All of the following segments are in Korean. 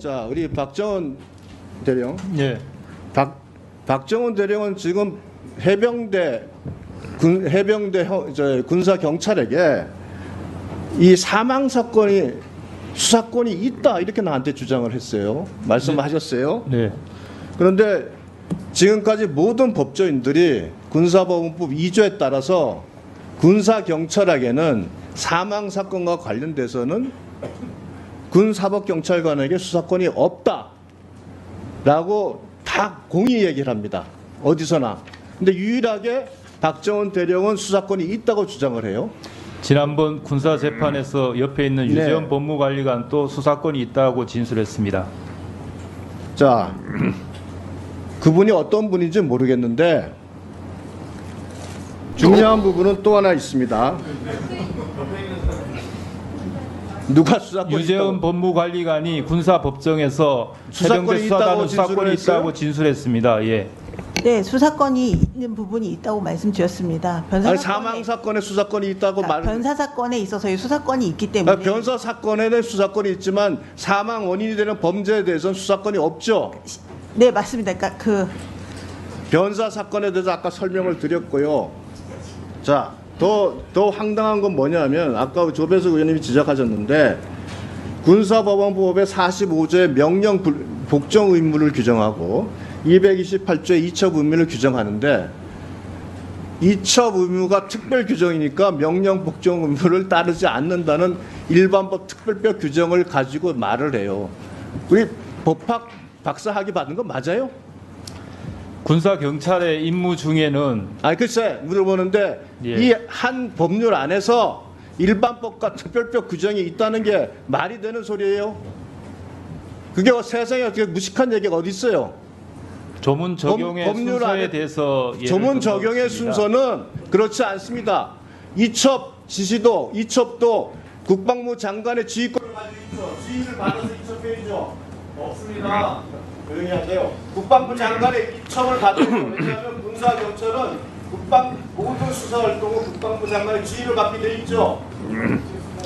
자, 우리 박정원 대령. 예. 박 박정원 대령은 지금 해병대 군 해병대 형- 저 군사 경찰에게 이 사망 사건이 수사권이 있다 이렇게 나한테 주장을 했어요. 말씀하셨어요. 네. 그런데 지금까지 모든 법조인들이 군사법원법 2조에 따라서 군사 경찰에게는 사망 사건과 관련돼서는 군 사법 경찰관에게 수사권이 없다라고 다 공의 얘기를 합니다. 어디서나. 근데 유일하게 박정원 대령은 수사권이 있다고 주장을 해요. 지난번 군사 재판에서 옆에 있는 네. 유재원 법무관리관 또 수사권이 있다고 진술했습니다. 자, 그분이 어떤 분인지 모르겠는데 중요한 부분은 또 하나 있습니다. 누가 수사권 유재원 법무관리관이 군사법정에서 수사권이 있다고 수사권이 진술했어요? 있다고 진술했습니다. 예. 네, 수사권이 있는 부분이 있다고 말씀드렸습니다. 변사 아니 사건에, 사망 사건에 수사권이 있다고 그러니까 말. 변사 사건에 있어서의 수사권이 있기 때문에 아, 변사 사건에는 수사권이 있지만 사망 원인이 되는 범죄에 대해서는 수사권이 없죠. 네 맞습니다. 그러니까 그 변사 사건에 대해서 아까 설명을 드렸고요. 자, 더, 더 황당한 건 뭐냐면 아까 조배석 의원님이 지적하셨는데 군사법원법의 45조의 명령 불- 복종 의무를 규정하고 228조의 이첩 의무를 규정하는데 이첩 의무가 특별 규정이니까 명령 복종 의무를 따르지 않는다는 일반법 특별법 규정을 가지고 말을 해요. 우리 법학 박사 학위 받은 거 맞아요? 군사 경찰의 임무 중에는 아니 글쎄 물어보는데 예. 이한 법률 안에서 일반법과 특별법 규정이 있다는 게 말이 되는 소리예요? 그게 세상에 어떻게 무식한 얘기가 어디 있어요? 조문 적용의 법률 순서에 안에 대해서 조문 든 적용의 것입니다. 순서는 그렇지 않습니다. 이첩 지시도 이첩도 국방부 장관의 지휘권을 가지고 있죠. 지휘를 받아서 이첩해야죠. 없습니다. 조용히 하세요. 국방부 장관의 이첩을 받고 왜냐하면 군사 경찰은 국방 모든 수사 활동은 국방부 장관의 지휘를 받게 돼 있죠.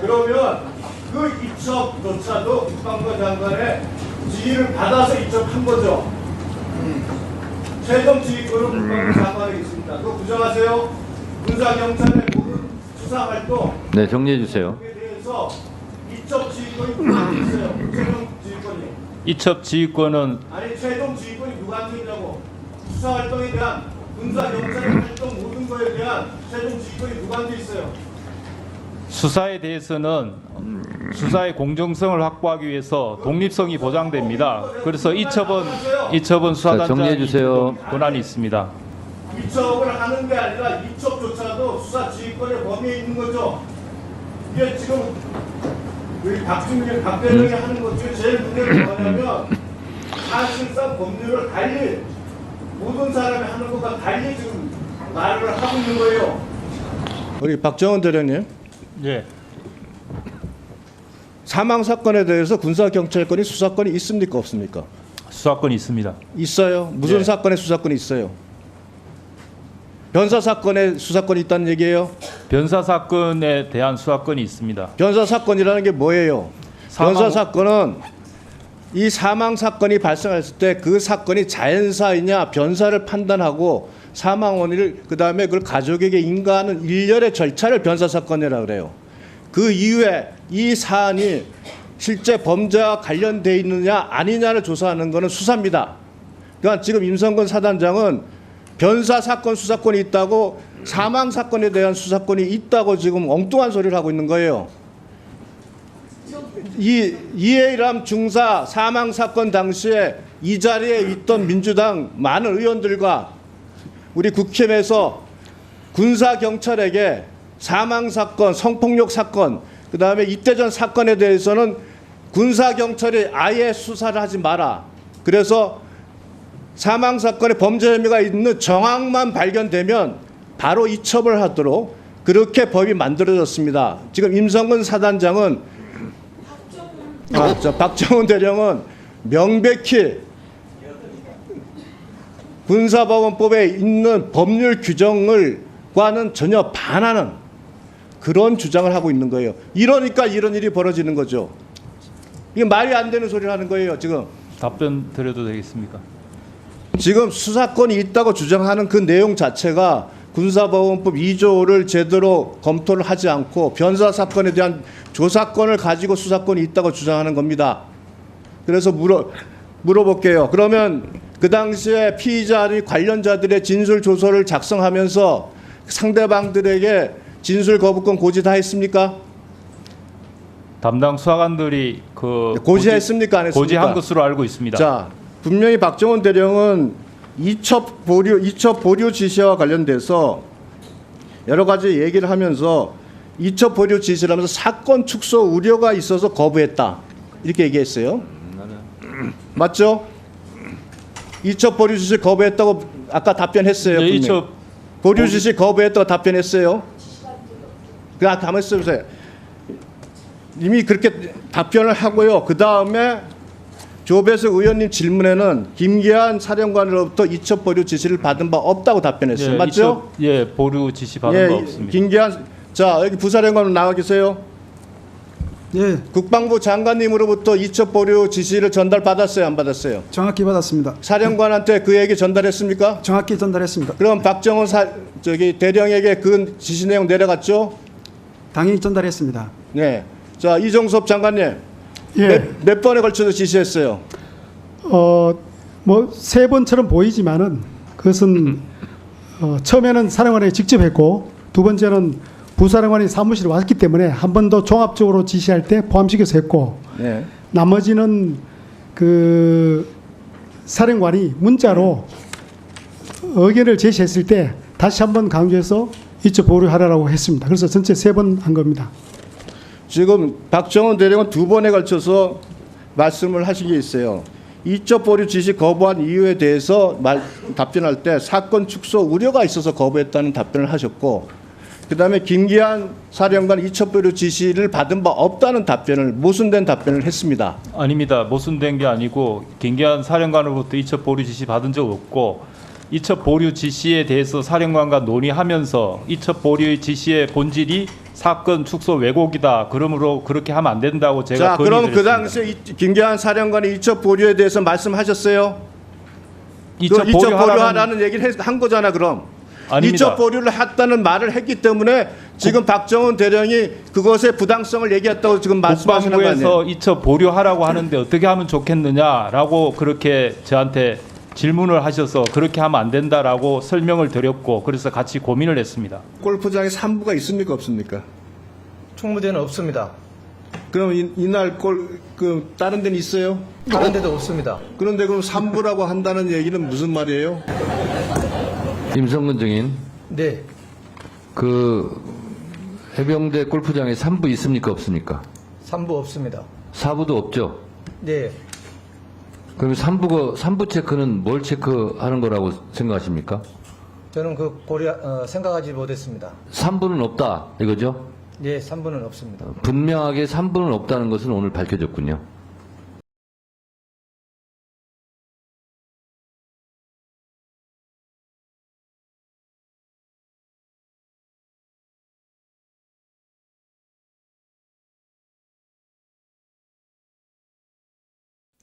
그러면 그 이첩조차도 국방부 장관의 지휘를 받아서 이첩한 거죠. 최종 지휘권은 국방부 장관에 있습니다. 그거 부정하세요? 군사 경찰의 모든 수사 활동 네, 정리해 주세요. 에 대해서 이첩 지휘권이 있어요? 이첩 지휘권은 아니 최종 지휘권이 누구한테 있냐고. 수사 활동에 대한 군사 경찰의 활동 모든 거에 대한 최종 지휘권이 누구한테 있어요? 수사에 대해서는 수사의 공정성을 확보하기 위해서 독립성이 보장됩니다. 그래서 이첩은 이첩은 수사단장이 주세요. 권한이 있습니다. 이첩을 하는 게 아니라 이첩조차도 수사 지휘권의 범위에 있는 거죠. 이게 지금 우리 박준일, 박대령이 하는 것 중에 제일 문제는 뭐냐면 사실상 법률을 달리 모든 사람이 하는 것과 달리 지금 말을 하고 있는 거예요. 우리 박정원 대령님 예. 사망 사건에 대해서 군사 경찰권이 수사권이 있습니까 없습니까? 수사권이 있습니다. 있어요. 무슨 네. 사건에 수사권이 있어요? 변사 사건에 수사권이 있다는 얘기예요. 변사 사건에 대한 수사권이 있습니다. 변사 사건이라는 게 뭐예요? 사망- 변사 사건은 이 사망 사건이 발생했을 때 그 사건이 자연사이냐 변사를 판단하고 사망 원인을 그 다음에 그걸 가족에게 인가하는 일련의 절차를 변사 사건이라고 그래요. 그 이후에 이 사안이 실제 범죄와 관련돼 있느냐 아니냐를 조사하는 것은 수사입니다. 그러니까 지금 임성근 사단장은 변사 사건 수사권이 있다고 사망 사건에 대한 수사권이 있다고 지금 엉뚱한 소리를 하고 있는 거예요. 이 이해람 중사 사망 사건 당시에 이 자리에 있던 민주당 많은 의원들과 우리 국힘에서 군사 경찰에게 사망 사건, 성폭력 사건, 그 다음에 이태전 사건에 대해서는 군사 경찰이 아예 수사를 하지 마라. 그래서 사망 사건에 범죄 혐의가 있는 정황만 발견되면 바로 이첩을 하도록 그렇게 법이 만들어졌습니다. 지금 임성근 사단장은 아, 저 박정훈 대령은 명백히 군사법원법에 있는 법률 규정을과는 전혀 반하는 그런 주장을 하고 있는 거예요. 이러니까 이런 일이 벌어지는 거죠. 이게 말이 안 되는 소리를 하는 거예요, 지금. 답변 드려도 되겠습니까? 지금 수사권이 있다고 주장하는 그 내용 자체가 군사법원법 2조를 제대로 검토를 하지 않고 변사 사건에 대한 조사권을 가지고 수사권이 있다고 주장하는 겁니다. 그래서 물어 물어볼게요. 그러면 그 당시에 피의자들이 관련자들의 진술 조서를 작성하면서 상대방들에게 진술 거부권 고지 다 했습니까? 담당 수사관들이 그 고지했습니까? 안 고지, 했습니까? 고지한 것으로 알고 있습니다. 자, 분명히 박정원 대령은 이첩 보류 이첩 보류 지시와 관련돼서 여러 가지 얘기를 하면서 이첩 보류 지시를 하면서 사건 축소 우려가 있어서 거부했다. 이렇게 얘기했어요. 맞죠? 이첩 보류 지시 거부했다고 아까 답변했어요. 네. 이첩 보류 지시 거부했다고 답변했어요. 그 아까 가만 있어보세요. 이미 그렇게 답변을 하고요. 그 다음에 조배석 의원님 질문에는 김기한 사령관으로부터 이첩 보류 지시를 받은 바 없다고 답변했어요. 예, 맞죠? 이첩, 예, 보류 지시 받은 바 없습니다. 김기한 자 여기 부사령관 나와 계세요. 예, 국방부 장관님으로부터 이첩 보류 지시를 전달 받았어요, 안 받았어요? 정확히 받았습니다. 사령관한테 그 얘기 전달했습니까? 정확히 전달했습니다. 그럼 박정원 사, 저기 대령에게 그 지시 내용 내려갔죠? 당연히 전달했습니다. 네. 자 이종섭 장관님 예, 몇, 몇 번에 걸쳐서 지시했어요? 어, 뭐 세 번처럼 보이지만은 그것은 어, 처음에는 사령관이 직접 했고 두 번째는 부사령관이 사무실에 왔기 때문에 한 번 더 종합적으로 지시할 때 포함시켜서 했고 네. 나머지는 그 사령관이 문자로 의견을 제시했을 때 다시 한 번 강조해서 이쪽 보류하라고 했습니다. 그래서 전체 세 번 한 겁니다. 지금 박정원 대령은 두 번에 걸쳐서 말씀을 하신 게 있어요. 이적 보류 지시 거부한 이유에 대해서 말, 답변할 때 사건 축소 우려가 있어서 거부했다는 답변을 하셨고 그다음에 김기한 사령관 이첩 보류 지시를 받은 바 없다는 답변을 모순된 답변을 했습니다. 아닙니다. 모순된 게 아니고 김기한 사령관으로부터 이첩 보류 지시 받은 적 없고 이첩 보류 지시에 대해서 사령관과 논의하면서 이첩 보류의 지시의 본질이 사건 축소 왜곡이다. 그러므로 그렇게 하면 안 된다고 제가 자, 그럼 그. 당시에 이- 김기한 사령관이 이첩 보류에 대해서 말씀하셨어요? 이첩 그 이첩 보류하라는 보류하라는 얘기를 했- 한 거잖아, 그럼. 아닙니다. 이첩 보류를 했다는 말을 했기 때문에 지금 박정원 대령이 그것의 부당성을 얘기했다고 지금 말씀하시는 거 아니에요? 국방부에서 이첩 보류하라고 하는데 어떻게 하면 좋겠느냐라고 그렇게 저한테 질문을 하셔서 그렇게 하면 안 된다라고 설명을 드렸고 그래서 같이 고민을 했습니다. 골프장에 3부가 있습니까 없습니까? 총무대는 없습니다. 그럼 이, 이날 골, 그 다른 데는 있어요? 다른 데도 없습니다. 그런데 그럼 3부라고 한다는 얘기는 무슨 말이에요? 임성근 증인, 네, 그 해병대 골프장에 3부 있습니까 없습니까? 3부 없습니다. 4부도 없죠. 네, 그러면 3부가 3부 체크는 뭘 체크하는 거라고 생각하십니까? 저는 그 고려 어, 생각하지 못했습니다. 3부는 없다 이거죠? 네, 3부는 없습니다. 분명하게 3부는 없다는 것은 오늘 밝혀졌군요.